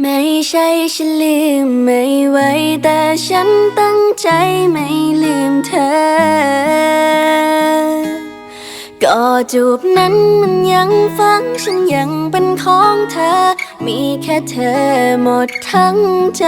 ไม่ใช่ฉันลืมไม่ไหวแต่ฉันตั้งใจไม่ลืมเธอ ก็จูบนั้นมันยังฟังฉันยังเป็นของเธอ มีแค่เธอหมดทั้งใจ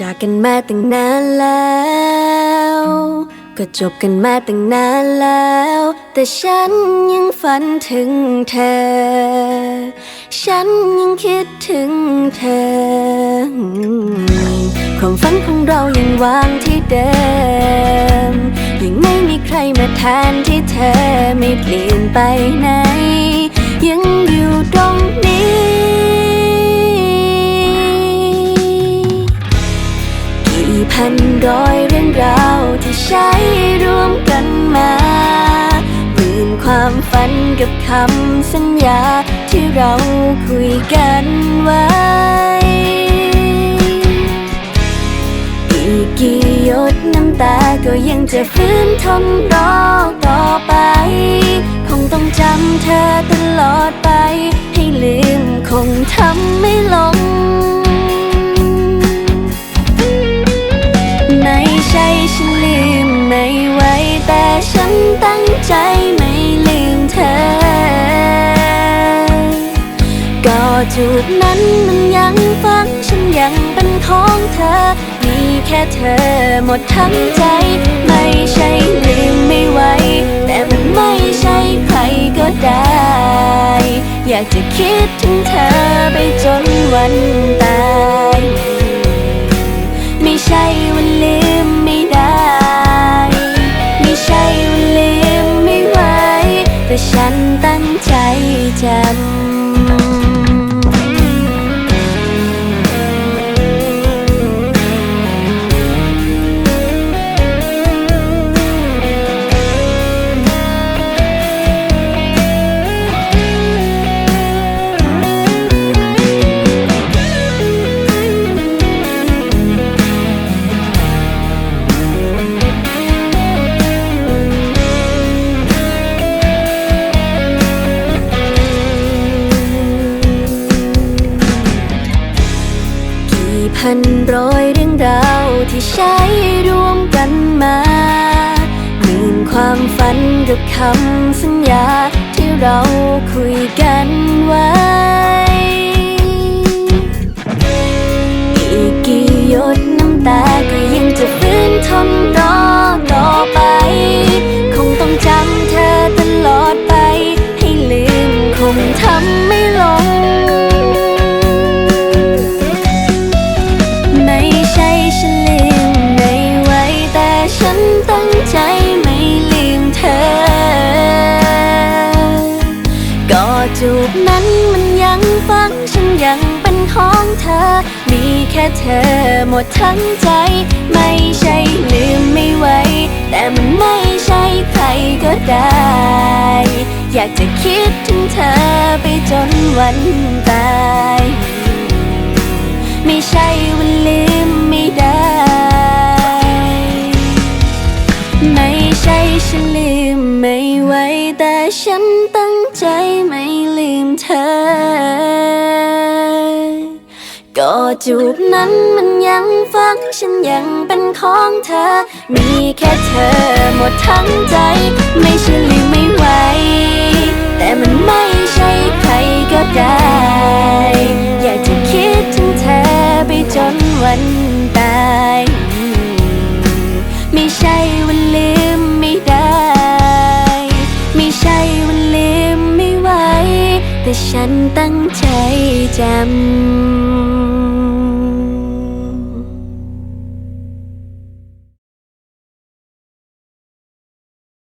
จากกันมาตั้งนานแล้ว ก็จบกันมาตั้งนานแล้ว แต่ฉันยังฝันถึงเธอ ฉันยังคิดถึงเธอ ความฝันของเรายังวางที่เดิม ยังไม่มีใครมาแทนที่เธอไม่เปลี่ยนไปนยั พันร้อยเรื่องราวที่ใช้ร่วมกันมาหมื่นความฝันกับคำสัญญาที่เราคุยกันไว้ อีกกี่หยดน้ำตาก็ยังจะฟื้นทนรอต่อไป คงต้องจำเธอตลอดไป ให้ลืมคงทำไม่ลง จูบนั้นมันยังฝังฉันยังเป็นของเธอ มีแค่เธอหมดทั้งใจ ไม่ใช่ลืมไม่ไหว แต่มันไม่ใช่ใครก็ได้ อยากจะคิดถึงเธอไปจนวันตาย ไม่ใช่ว่าลืมไม่ได้ ไม่ใช่ว่าลืมไม่ไหว แต่ฉันตั้งใจจำ พันร้อยเรื่องราวที่ใช้ร่วมกันมาหมื่นความฝันกับคำสัญญาที่เราคุยกันไว้ จูบนั้นมันยังฝังฉันยังเป็นของเธอ มีแค่เธอหมดทั้งใจ ไม่ใช่ลืมไม่ไหวแต่มันไม่ใช่ใครก็ได้ อยากจะคิดถึงเธอไปจนวันตาย ไม่ใช่ว่าลืมไม่ได้ ไม่ใช่ฉันลืมไม่ไหวแต่ฉัน จูบนั้นมันยังฝัง ฉันยังเป็นของเธอ มีแค่เธอหมดทั้งใจ ไม่ใช่ลืมไม่ไหว แต่มันไม่ใช่ใครก็ได้ อยากจะคิดถึงเธอไปจนวันตาย ไม่ใช่ว่าลืมไม่ได้ ไม่ใช่ว่าลืมไม่ไหว แต่ฉันตั้งใจจำ